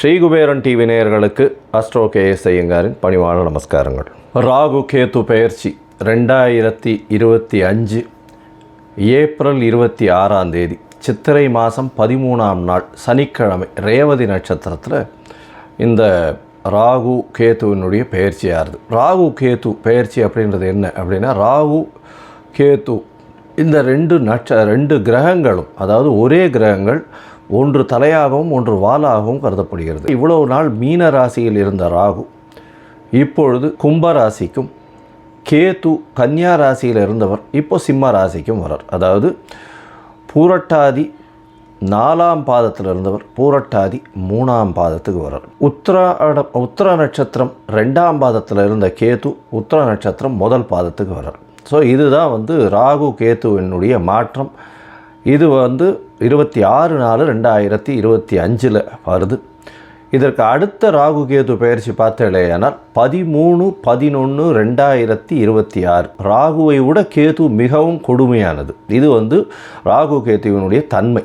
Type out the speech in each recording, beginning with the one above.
ஸ்ரீகுபேரன் TV நேயர்களுக்கு astro KS ஐயங்காரின் பணிவான நமஸ்காரங்கள். ராகு கேத்து பயிற்சி ரெண்டாயிரத்தி இருபத்தி அஞ்சு ஏப்ரல் இருபத்தி ஆறாம் தேதி சித்திரை மாதம் பதிமூணாம் நாள் சனிக்கிழமை ரேவதி நட்சத்திரத்தில் இந்த ராகு கேத்துவினுடைய பெயர்ச்சியாகுது ராகு கேத்து பெயர்ச்சி அப்படின்றது என்ன அப்படின்னா ராகு கேத்து இந்த ரெண்டு நட்ச ரெண்டு கிரகங்களும் அதாவது ஒரே கிரகங்கள் ஒன்று தலையாகவும் ஒன்று வாலாகவும் கருதப்படுகிறது. இவ்வளவு நாள் மீன ராசியில் இருந்த ராகு இப்பொழுது கும்ப ராசிக்கும் கேது கன்னியா ராசியில் இருந்தவர் இப்போ சிம்ம ராசிக்கும் வரார். அதாவது பூரட்டாதி நாலாம் பாதத்தில் இருந்தவர் பூரட்டாதி மூணாம் பாதத்துக்கு வரார். உத்திராட உத்திர நட்சத்திரம் ரெண்டாம் பாதத்தில் இருந்த கேது உத்திர நட்சத்திரம் முதல் பாதத்துக்கு வரார். ஸோ இதுதான் வந்து ராகு கேத்துவினுடைய மாற்றம். இது வந்து இருபத்தி ஆறு நாலு ரெண்டாயிரத்தி இருபத்தி அஞ்சில் வருது. இதற்கு அடுத்த ராகு கேது பயிற்சி பார்த்தேனால் பதிமூணு பதினொன்று ரெண்டாயிரத்தி இருபத்தி ஆறு. ராகுவை விட கேது மிகவும் கொடுமையானது. இது வந்து ராகு கேத்துவினுடைய தன்மை.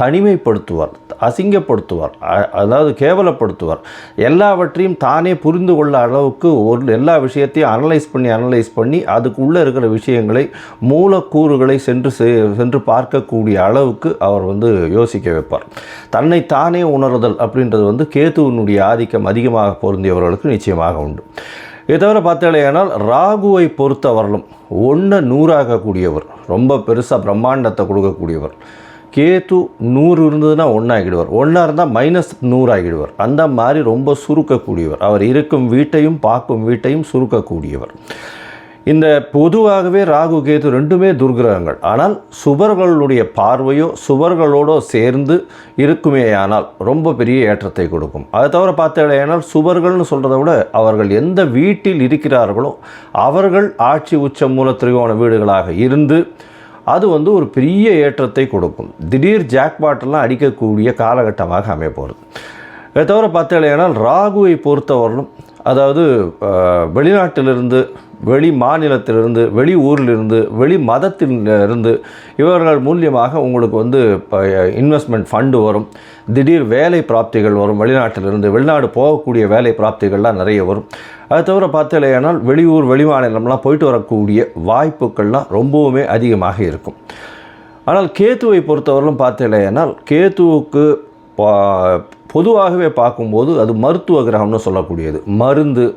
தனிமைப்படுத்துவார் அசிங்கப்படுத்துவார் அதாவது கேவலப்படுத்துவார். எல்லாவற்றையும் தானே புரிந்து கொள்ள அளவுக்கு ஒரு எல்லா விஷயத்தையும் அனலைஸ் பண்ணி அனலைஸ் பண்ணி அதுக்குள்ளே இருக்கிற விஷயங்களை மூலக்கூறுகளை சென்று செ- சென்று பார்க்கக்கூடிய அளவுக்கு அவர் வந்து யோசிக்க வைப்பார். தன்னை தானே உணர்தல் அப்படின்றது வந்து கேதுவினுடைய ஆதிக்கம் அதிகமாக பொருந்தியவர்களுக்கு நிச்சயமாக உண்டு. இதை தவிர பார்த்தாலேயானால் ராகுவை பொறுத்தவரலும் ஒன்றை நூறாகக்கூடியவர் ரொம்ப பெருசாக பிரம்மாண்டத்தை கொடுக்கக்கூடியவர். கேத்து நூறு இருந்ததுன்னா ஒன்றாகிடுவார் ஒன்றா இருந்தால் மைனஸ் நூறாகிடுவார். அந்த மாதிரி ரொம்ப சுருக்கக்கூடியவர். அவர் இருக்கும் வீட்டையும் பார்க்கும் வீட்டையும் சுருக்கக்கூடியவர். இந்த பொதுவாகவே ராகு கேது ரெண்டுமே துர்கிரகங்கள் ஆனால் சுவர்களுடைய பார்வையோ சுவர்களோடோ சேர்ந்து இருக்குமேயானால் ரொம்ப பெரிய ஏற்றத்தை கொடுக்கும். அதை தவிர பார்த்தேனால் சுவர்கள்னு சொல்கிறத விட அவர்கள் எந்த வீட்டில் இருக்கிறார்களோ அவர்கள் ஆட்சி உச்ச மூல திரிகோண வீடுகளாக இருந்து அது வந்து ஒரு பெரிய ஏற்றத்தை கொடுக்கும். திடீர் ஜாக்பாட்டெல்லாம் அடிக்கக்கூடிய காலகட்டமாக அமைய போகிறது இதை தவிர பார்த்தீங்கன்னா ராகுவை பொறுத்தவரையிலும் அதாவது வெளிநாட்டிலிருந்து வெளி மாநிலத்திலிருந்து வெளி ஊரிலிருந்து வெளி மதத்தில் இருந்து இவர்கள் மூலியமாக உங்களுக்கு வந்து இன்வெஸ்ட்மெண்ட் ஃபண்டு வரும். திடீர் வேலை பிராப்திகள் வரும். வெளிநாட்டிலிருந்து வெளிநாடு போகக்கூடிய வேலை பிராப்திகள்லாம் நிறைய வரும். அது தவிர பார்த்தீங்கன்னா வெளியூர் வெளிமாநிலம்லாம் போயிட்டு வரக்கூடிய வாய்ப்புகள்லாம் ரொம்பவுமே அதிகமாக இருக்கும். ஆனால் கேத்துவை பொறுத்தவரையிலும் பார்த்தீங்கன்னா கேத்துவுக்கு பா- பொதுவாகவே பார்க்கும்போது அது மருத்துவ கிரகம்னு சொல்லக்கூடியது. மருந்து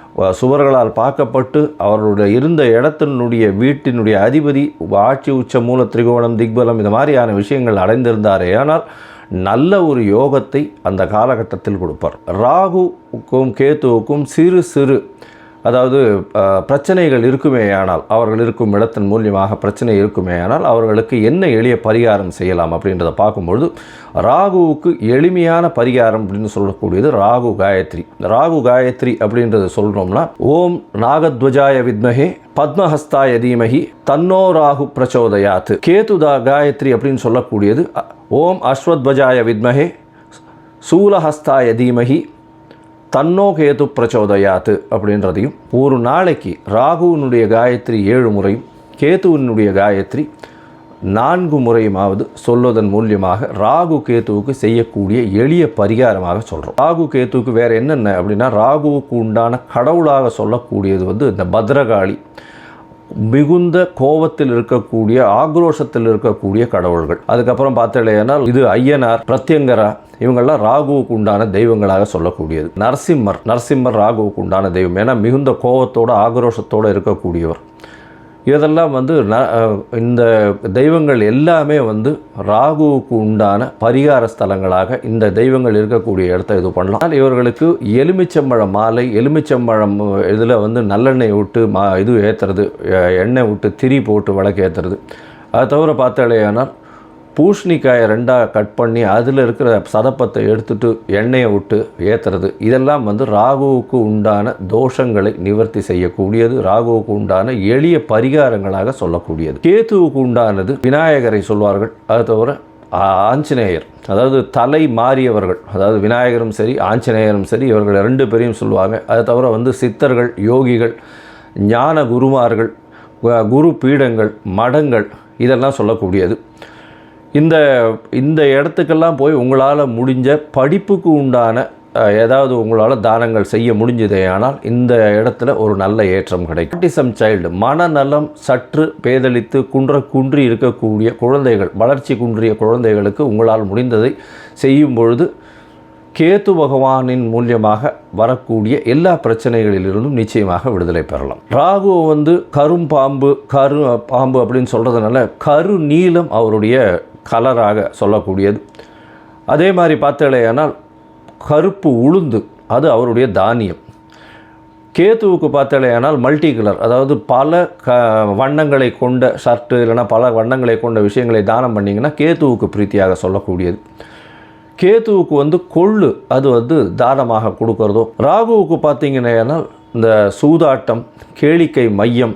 சுவர்களால் பார்க்கப்பட்டு அவருடைய இருந்த இடத்தினுடைய வீட்டினுடைய அதிபதி ஆட்சி உச்ச மூல திரிகோணம் திக்பலம் இந்த மாதிரியான விஷயங்கள் அடைந்திருந்தாரே. ஆனால் நல்ல ஒரு யோகத்தை அந்த காலகட்டத்தில் கொடுப்பார். ராகுவுக்கும் கேத்துவுக்கும் சிறு சிறு அதாவது அஹ், பிரச்சனைகள் இருக்குமேயானால் அவர்கள் இருக்கும் இடத்தின் மூலியமாக பிரச்சனை இருக்குமேயானால் அவர்களுக்கு என்ன எளிய பரிகாரம் செய்யலாம் அப்படின்றத பார்க்கும்பொழுது ராகுவுக்கு எளிமையான பரிகாரம் அப்படின்னு சொல்லக்கூடியது ராகு காயத்ரி. ராகு காயத்ரி அப்படின்றத சொல்கிறோம்னா ஓம் நாகத்வஜாய வித்மஹே பத்மஹஸ்தாய தீமஹி தன்னோ ராகு பிரச்சோதயாத். கேதுதா காயத்ரி அப்படின்னு சொல்லக்கூடியது ஓம் அஸ்வத்வஜாய வித்மஹே சூலஹஸ்தாய தீமஹி தன்னோகேது பிரச்சோதயாத்து அப்படின்றதையும் ஒரு நாளைக்கு ராகுவினுடைய காயத்ரி ஏழு முறையும் கேதுவினுடைய காயத்ரி நான்கு முறையுமாவது சொல்வதன் மூலியமாக ராகு கேத்துவுக்கு செய்யக்கூடிய எளிய பரிகாரமாக சொல்கிறோம் ராகு கேத்துவுக்கு வேறு என்னென்ன அப்படின்னா ராகுவுக்கு உண்டான கடவுளாக சொல்லக்கூடியது வந்து இந்த பத்ரகாளி மிகுந்த கோபத்தில் இருக்கக்கூடிய ஆக்ரோஷத்தில் இருக்கக்கூடிய கடவுள்கள். அதுக்கப்புறம் பார்த்தீங்கன்னா இது ஐயனார் பிரத்யங்கரா இவங்கெல்லாம் ராகுவுக்கு உண்டான தெய்வங்களாக சொல்லக்கூடியது. நரசிம்மர் நரசிம்மர் ராகுவுக்கு உண்டான தெய்வம். ஏன்னா மிகுந்த கோபத்தோடு ஆக்ரோஷத்தோடு இருக்கக்கூடியவர். இதெல்லாம் வந்து இந்த தெய்வங்கள் எல்லாமே வந்து ராகுவுக்கு உண்டான பரிகார ஸ்தலங்களாக இந்த தெய்வங்கள் இருக்கக்கூடிய இடத்த இது பண்ணலாம். இவர்களுக்கு எலுமிச்சம்பழம் மாலை எலுமிச்சம்பழம் இதில் வந்து நல்லெண்ணெய் விட்டு மா இது ஏற்றுறது எண்ணெய் விட்டு திரி போட்டு விளக்கு ஏற்றுறது அதை தவிர பார்த்தாலேயானால் பூஷணிக்காயை ரெண்டாக கட் பண்ணி அதில் இருக்கிற சதப்பத்தை எடுத்துட்டு எண்ணெயை விட்டு ஏற்றுறது இதெல்லாம் வந்து ராகுவுக்கு உண்டான தோஷங்களை நிவர்த்தி செய்யக்கூடியது. ராகுவுக்கு உண்டான எளிய பரிகாரங்களாக சொல்லக்கூடியது. கேத்துவுக்கு உண்டானது விநாயகரை சொல்வார்கள். அது தவிர ஆஞ்சநேயர் அதாவது தலை மாறியவர்கள் அதாவது விநாயகரும் சரி ஆஞ்சநேயரும் சரி இவர்கள் ரெண்டு பேரையும் சொல்லுவாங்க. அதை தவிர வந்து சித்தர்கள் யோகிகள் ஞான குருமார்கள் குரு பீடங்கள் மடங்கள் இதெல்லாம் சொல்லக்கூடியது. இந்த இந்த இடத்துக்கெல்லாம் போய் உங்களால் முடிஞ்ச படிப்புக்கு உண்டான ஏதாவது உங்களால் தானங்கள் செய்ய முடிஞ்சதே ஆனால் இந்த இடத்துல ஒரு நல்ல ஏற்றம் கிடைக்கும். ஆட்டிசம் சைல்டு மனநலம் சற்று பேதளித்து குன்ற குன்றி இருக்கக்கூடிய குழந்தைகள் வளர்ச்சி குன்றிய குழந்தைகளுக்கு உங்களால் முடிந்ததை செய்யும் பொழுது கேத்து பகவானின் மூலியமாக வரக்கூடிய எல்லா பிரச்சனைகளிலிருந்தும் நிச்சயமாக விடுதலை பெறலாம். ராகு வந்து கரும் பாம்பு கரு பாம்பு அப்படின்னு சொல்கிறதுனால கரு நீளம் அவருடைய கலராக சொல்லக்கூடியது. அதே மாதிரி பார்த்தலையானால் கருப்பு உளுந்து அது அவருடைய தானியம். கேத்துவுக்கு பார்த்தலையானால் மல்டி கலர் அதாவது பல க வண்ணங்களை கொண்ட ஷர்ட்டு இல்லைனா பல வண்ணங்களை கொண்ட விஷயங்களை தானம் பண்ணிங்கன்னா கேத்துவுக்கு பிரீத்தியாக சொல்லக்கூடியது. கேத்துவுக்கு வந்து கொள்ளு அது வந்து தானமாக கொடுக்கறதோ ராகுவுக்கு பார்த்தீங்கன்னா இந்த சூதாட்டம் கேளிக்கை மையம்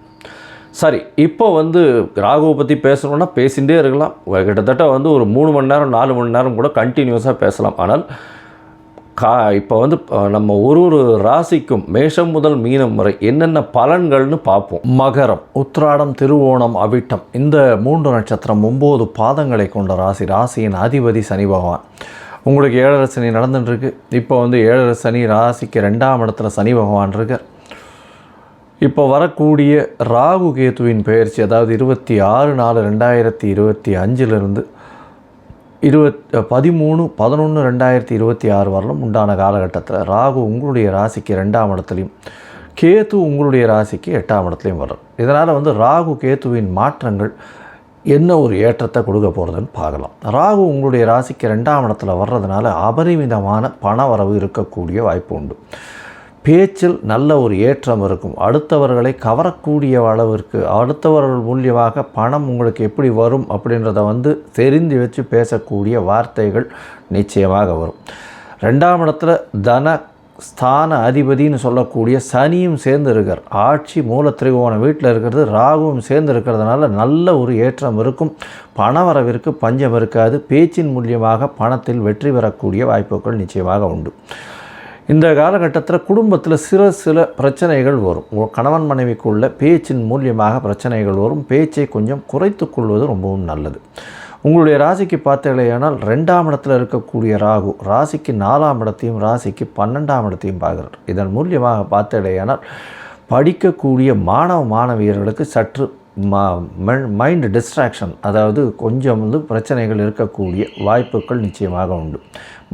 சரி இப்போ வந்து ராகுவை பற்றி பேசணுன்னா பேசிகிட்டே இருக்கலாம். கிட்டத்தட்ட வந்து ஒரு மூணு மணி நேரம் நாலு மணி நேரம் கூட கண்டினியூஸாக பேசலாம். ஆனால் கா இப்போ வந்து நம்ம ஒரு ஒரு ராசிக்கும் மேஷம் முதல் மீனம் வரை என்னென்ன பலன்கள்னு பார்ப்போம். மகரம் உத்ராடம் திருவோணம் அவிட்டம். இந்த மூன்று நட்சத்திரம் ஒம்பது பாதங்களை கொண்ட ராசி. ராசியின் அதிபதி சனி பகவான். உங்களுக்கு ஏழரை சனி நடந்துட்டுருக்கு. இப்போ வந்து ஏழரை சனி ராசிக்கு ரெண்டாம் இடத்துல சனி பகவான் இருக்கார். இப்போ வரக்கூடிய ராகு கேத்துவின் பயிற்சி அதாவது இருபத்தி ஆறு நாலு ரெண்டாயிரத்தி இருபத்தி அஞ்சிலிருந்து இருபத் பதிமூணு பதினொன்று ரெண்டாயிரத்தி இருபத்தி ஆறு வரலும் உண்டான காலகட்டத்தில் ராகு உங்களுடைய ராசிக்கு ரெண்டாம் இடத்துலையும் கேத்து உங்களுடைய ராசிக்கு எட்டாம் இடத்துலையும் வரும் இதனால் வந்து ராகு கேத்துவின் மாற்றங்கள் என்ன ஒரு ஏற்றத்தை கொடுக்க போகிறதுன்னு பார்க்கலாம். ராகு உங்களுடைய ராசிக்கு ரெண்டாம் இடத்துல வர்றதுனால அபரிமிதமான பண வரவு இருக்கக்கூடிய வாய்ப்பு உண்டு. பேச்சில் நல்ல ஒரு ஏற்றம் இருக்கும். அடுத்தவர்களை கவரக்கூடிய அளவிற்கு அடுத்தவர்கள் மூலியமாக பணம் உங்களுக்கு எப்படி வரும் அப்படின்றத வந்து தெரிந்து வச்சு பேசக்கூடிய வார்த்தைகள் நிச்சயமாக வரும். ரெண்டாம் இடத்துல தன ஸ்தான அதிபதினு சொல்லக்கூடிய சனியும் சேர்ந்து இருக்கார் ஆட்சி மூல திரிகோணம் வீட்டில் இருக்கிறது ராகுவும் சேர்ந்து இருக்கிறதுனால நல்ல ஒரு ஏற்றம் இருக்கும். பணவரவிற்கு பஞ்சம் இருக்காது. பேச்சின் மூலியமாக பணத்தில் வெற்றி பெறக்கூடிய வாய்ப்புகள் நிச்சயமாக உண்டு. இந்த காலகட்டத்தில் குடும்பத்தில் சில சில பிரச்சனைகள் வரும். கணவன் மனைவிக்குள்ள பேச்சின் மூலியமாக பிரச்சனைகள் வரும். பேச்சை கொஞ்சம் குறைத்து கொள்வது ரொம்பவும் நல்லது. உங்களுடைய ராசிக்கு பார்த்தீங்களேயானால் ரெண்டாம் இடத்தில் இருக்கக்கூடிய ராகு ராசிக்கு நாலாம் இடத்தையும் ராசிக்கு பன்னெண்டாம் இடத்தையும் பார்க்குறார். இதன் மூலியமாக பார்த்தீங்களேயானால் படிக்கக்கூடிய மாணவ மாணவியர்களுக்கு சற்று மைண்ட் டிஸ்ட்ராக்ஷன் அதாவது கொஞ்சம் வந்து பிரச்சனைகள் இருக்கக்கூடிய வாய்ப்புகள் நிச்சயமாக உண்டு.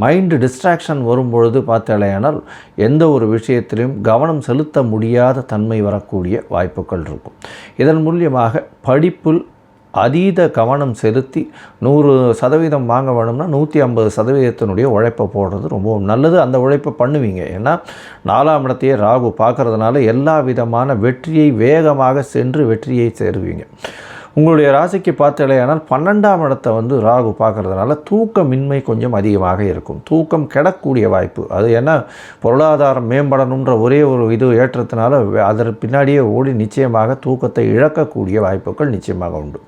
மைண்டு டிஸ்ட்ராக்ஷன் வரும்பொழுது பார்த்தாலேயானால் எந்த ஒரு விஷயத்திலையும் கவனம் செலுத்த முடியாத தன்மை வரக்கூடிய வாய்ப்புகள் இருக்கும். இதன் மூலியமாக படிப்பில் அதீத கவனம் செலுத்தி நூறு சதவீதம் வாங்க வேணும்னா நூற்றி ஐம்பது சதவீதத்தினுடைய உழைப்பை போடுறது ரொம்பவும் நல்லது. அந்த உழைப்பை பண்ணுவீங்க. ஏன்னா நாலாம் இடத்தையே ராகு பார்க்கறதுனால எல்லா விதமான வெற்றியை வேகமாக சென்று வெற்றியை சேருவீங்க. உங்களுடைய ராசிக்கு பார்த்தலையானால் பன்னெண்டாம் இடத்தை வந்து ராகு பார்க்கறதுனால தூக்கமின்மை கொஞ்சம் அதிகமாக இருக்கும். தூக்கம் கெடக்கூடிய வாய்ப்பு. அது ஏன்னா பொருளாதாரம் மேம்படணுன்ற ஒரே ஒரு இது ஏற்றத்தினால அதற்கு பின்னாடியே ஓடி நிச்சயமாக தூக்கத்தை இழக்கக்கூடிய வாய்ப்புகள் நிச்சயமாக உண்டு.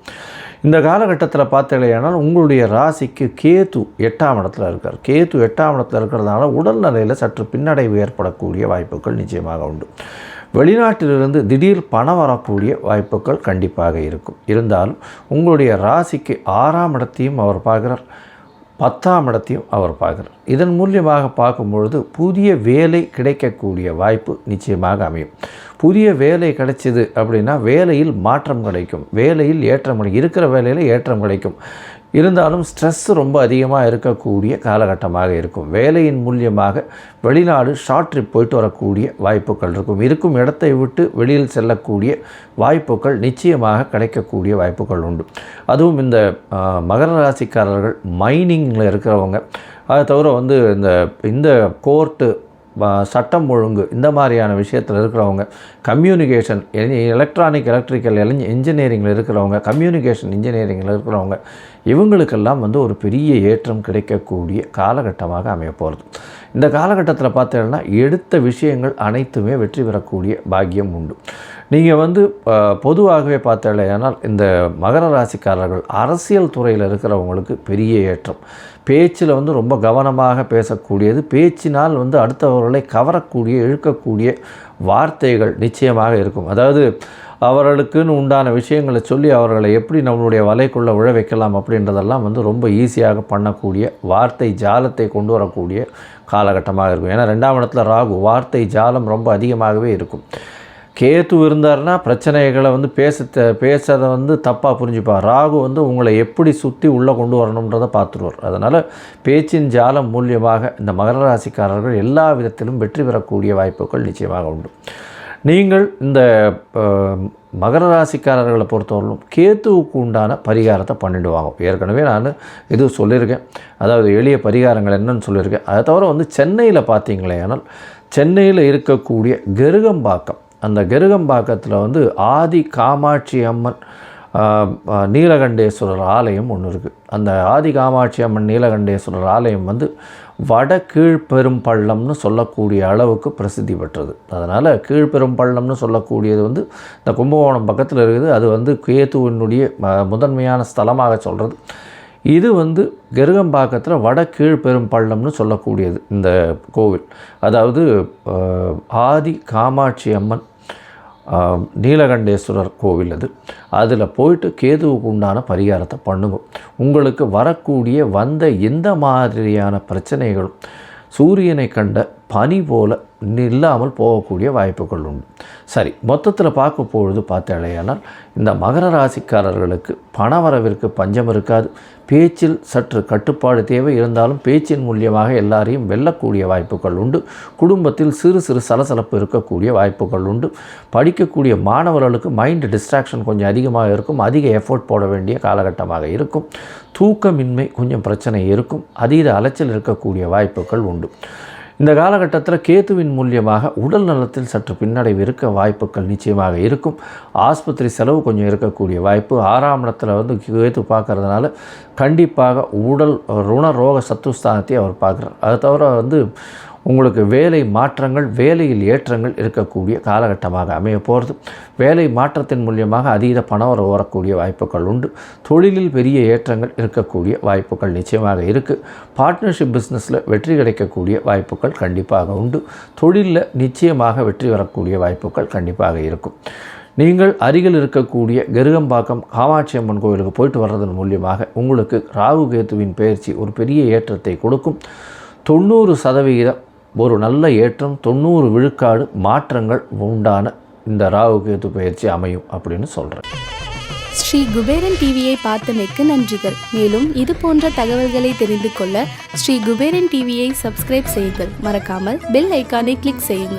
இந்த காலகட்டத்தில் பார்த்தலையானால் உங்களுடைய ராசிக்கு கேத்து எட்டாம் இடத்துல இருக்கார். கேத்து எட்டாம் இடத்துல இருக்கிறதுனால உடல்நிலையில் சற்று பின்னடைவு ஏற்படக்கூடிய வாய்ப்புகள் நிச்சயமாக உண்டு. வெளிநாட்டிலிருந்து திடீர் பணம் வரக்கூடிய வாய்ப்புகள் கண்டிப்பாக இருக்கும். இருந்தாலும் உங்களுடைய ராசிக்கு ஆறாம் இடத்தையும் அவர் பார்க்குறார் பத்தாம் இடத்தையும் அவர் பார்க்குறார். இதன் மூலியமாக பார்க்கும்பொழுது புதிய வேலை கிடைக்கக்கூடிய வாய்ப்பு நிச்சயமாக அமையும். புதிய வேலை கிடைச்சிது அப்படின்னா வேலையில் மாற்றம் கிடைக்கும். வேலையில் ஏற்றம் கிடைக்கும் இருக்கிற வேலையில் ஏற்றம் கிடைக்கும். இருந்தாலும் ஸ்ட்ரெஸ் ரொம்ப அதிகமாக இருக்கக்கூடிய காலகட்டமாக இருக்கும். வேலையின் மூலியமாக வெளிநாடு ஷார்ட் ட்ரிப் போயிட்டு வரக்கூடிய வாய்ப்புகள் இருக்கும். இருக்கும் இடத்தை விட்டு வெளியில் செல்லக்கூடிய வாய்ப்புகள் நிச்சயமாக கிடைக்கக்கூடிய வாய்ப்புகள் உண்டு. அதுவும் இந்த மகர ராசிக்காரர்கள் மைனிங்கில் இருக்கிறவங்க. அதை தவிர வந்து இந்த இந்த கோர்ட்டு சட்டம் ஒழுங்கு இந்த மாதிரியான விஷயத்தில் இருக்கிறவங்க கம்யூனிகேஷன் எலக்ட்ரானிக் எலக்ட்ரிக்கல் இன்ஜினியரிங்கில் இருக்கிறவங்க கம்யூனிகேஷன் இன்ஜினியரிங்கில் இருக்கிறவங்க இவங்களுக்கெல்லாம் வந்து ஒரு பெரிய ஏற்றம் கிடைக்கக்கூடிய காலகட்டமாக அமையப்போகிறது இந்த காலகட்டத்தில் பார்த்தீங்கன்னா எடுத்த விஷயங்கள் அனைத்துமே வெற்றி பெறக்கூடிய பாக்கியம் உண்டு. நீங்கள் வந்து பொதுவாகவே பார்த்தாலேயானால் இந்த மகர ராசிக்காரர்கள் அரசியல் துறையில் இருக்கிறவங்களுக்கு பெரிய ஏற்றம். பேச்சில் வந்து ரொம்ப கவனமாக பேசக்கூடியது பேச்சினால் வந்து அடுத்தவர்களை கவரக்கூடிய இழுக்கக்கூடிய வார்த்தைகள் நிச்சயமாக இருக்கும். அதாவது அவர்களுக்குன்னு உண்டான விஷயங்களை சொல்லி அவர்களை எப்படி நம்மளுடைய வலைக்குள்ளே விழ வைக்கலாம் அப்படின்றதெல்லாம் வந்து ரொம்ப ஈஸியாக பண்ணக்கூடிய வார்த்தை ஜாலத்தை கொண்டு வரக்கூடிய காலகட்டமாக இருக்கும். ஏன்னா ரெண்டாம் இடத்துல ராகு வார்த்தை ஜாலம் ரொம்ப அதிகமாகவே இருக்கும். கேத்து இருந்தார்னா பிரச்சனைகளை வந்து பேச பேசுறதை வந்து தப்பாக புரிஞ்சுப்பார். ராகு வந்து உங்களை எப்படி சுற்றி உள்ளே கொண்டு வரணுன்றதை பார்த்துருவார். அதனால் பேச்சின் ஜாலம் மூலியமாக இந்த மகர ராசிக்காரர்கள் எல்லா விதத்திலும் வெற்றி பெறக்கூடிய வாய்ப்புகள் நிச்சயமாக உண்டு. நீங்கள் இந்த மகர ராசிக்காரர்களை பொறுத்தவரையிலும் கேத்துவுக்கு உண்டான பரிகாரத்தை பண்ணிடுவாங்க ஏற்கனவே நான் இது சொல்லியிருக்கேன். அதாவது எளிய பரிகாரங்கள் என்னன்னு சொல்லியிருக்கேன். அதை தவிர வந்து சென்னையில் பார்த்தீங்களே ஆனால் சென்னையில் இருக்கக்கூடிய கெருகம்பாக்கம். அந்த கெருகம்பாக்கத்தில் வந்து ஆதி காமாட்சி அம்மன் நீலகண்டேஸ்வரர் ஆலயம் ஒன்று இருக்குது அந்த ஆதி காமாட்சி அம்மன் நீலகண்டேஸ்வரர் ஆலயம் வந்து வட கீழ்பெரும் பள்ளம்னு சொல்லக்கூடிய அளவுக்கு பிரசித்தி பெற்றது. அதனால் கீழ்பெரும் பள்ளம்னு சொல்லக்கூடியது வந்து இந்த கும்பகோணம் பக்கத்தில் இருக்குது. அது வந்து கேத்துவினுடைய முதன்மையான ஸ்தலமாக சொல்கிறது இது வந்து கெருகம்பாக்கத்தில் வட கீழ்பெரும் பள்ளம்னு சொல்லக்கூடியது இந்த கோவில். அதாவது ஆதி காமாட்சி அம்மன் நீலகண்டேஸ்வரர் கோவில் அது. அதில் போயிட்டு கேதுவுக்கு உண்டான பரிகாரத்தை பண்ணுங்க. உங்களுக்கு வரக்கூடிய வந்த எந்த மாதிரியான பிரச்சனைகளும் சூரியனை கண்ட பனி போல் இல்லாமல் போகக்கூடிய வாய்ப்புகள் உண்டு. சரி மொத்தத்தில் பார்க்க பொழுது பார்த்தாலேயானால் இந்த மகர ராசிக்காரர்களுக்கு பணவரவிற்கு பஞ்சம் இருக்காது. பேச்சில் சற்று கட்டுப்பாடு தேவை இருந்தாலும் பேச்சின் மூலியமாக எல்லாரையும் வெல்லக்கூடிய வாய்ப்புகள் உண்டு. குடும்பத்தில் சிறு சிறு சலசலப்பு இருக்கக்கூடிய வாய்ப்புகள் உண்டு. படிக்கக்கூடிய மாணவர்களுக்கு மைண்ட் டிஸ்ட்ராக்ஷன் கொஞ்சம் அதிகமாக இருக்கும். அதிக எஃபோர்ட் போட வேண்டிய காலகட்டமாக இருக்கும். தூக்கமின்மை கொஞ்சம் பிரச்சனை இருக்கும். அதீத அலைச்சல் இருக்கக்கூடிய வாய்ப்புகள் உண்டு. இந்த காலகட்டத்தில் கேத்துவின் மூலியமாக உடல் நலத்தில் சற்று பின்னடைவு இருக்க வாய்ப்புகள் நிச்சயமாக இருக்கும். ஆஸ்பத்திரி செலவு கொஞ்சம் இருக்கக்கூடிய வாய்ப்பு. ஆறாம் இடத்துல வந்து கேத்து பார்க்கறதுனால கண்டிப்பாக உடல் ருண ரோக சத்துஸ்தானத்தை அவர் பார்க்குறார். அதை தவிர வந்து உங்களுக்கு வேலை மாற்றங்கள் வேலையில் ஏற்றங்கள் இருக்கக்கூடிய காலகட்டமாக அமைய போகிறது. வேலை மாற்றத்தின் மூலியமாக அதீத பணம் வரக்கூடிய வாய்ப்புகள் உண்டு. தொழிலில் பெரிய ஏற்றங்கள் இருக்கக்கூடிய வாய்ப்புகள் நிச்சயமாக இருக்குது பார்ட்னர்ஷிப் பிஸ்னஸில் வெற்றி கிடைக்கக்கூடிய வாய்ப்புகள் கண்டிப்பாக உண்டு. தொழிலில் நிச்சயமாக வெற்றி வரக்கூடிய வாய்ப்புகள் கண்டிப்பாக இருக்கும். நீங்கள் அருகில் இருக்கக்கூடிய கருகம்பாக்கம் காமாட்சி அம்மன் கோவிலுக்கு போயிட்டு வர்றதன் மூலியமாக உங்களுக்கு ராகு கேத்துவின் பயிற்சி ஒரு பெரிய ஏற்றத்தை கொடுக்கும். தொண்ணூறு சதவிகிதம் ஒரு நல்ல ஏற்றம் தொண்ணூறு விழுக்காடு மாற்றங்கள் உண்டான இந்த ராகு கேது பயிற்சி அமையும் அப்படின்னு சொல்கிறேன் ஸ்ரீ குபேரன் டிவியை பார்த்தமைக்கு நன்றிகள். மேலும் இது போன்ற தகவல்களை தெரிந்து கொள்ள ஸ்ரீ குபேரன் டிவியை சப்ஸ்கிரைப் செய்யுங்கள். மறக்காமல் பெல் ஐக்கானை கிளிக் செய்யுங்கள்.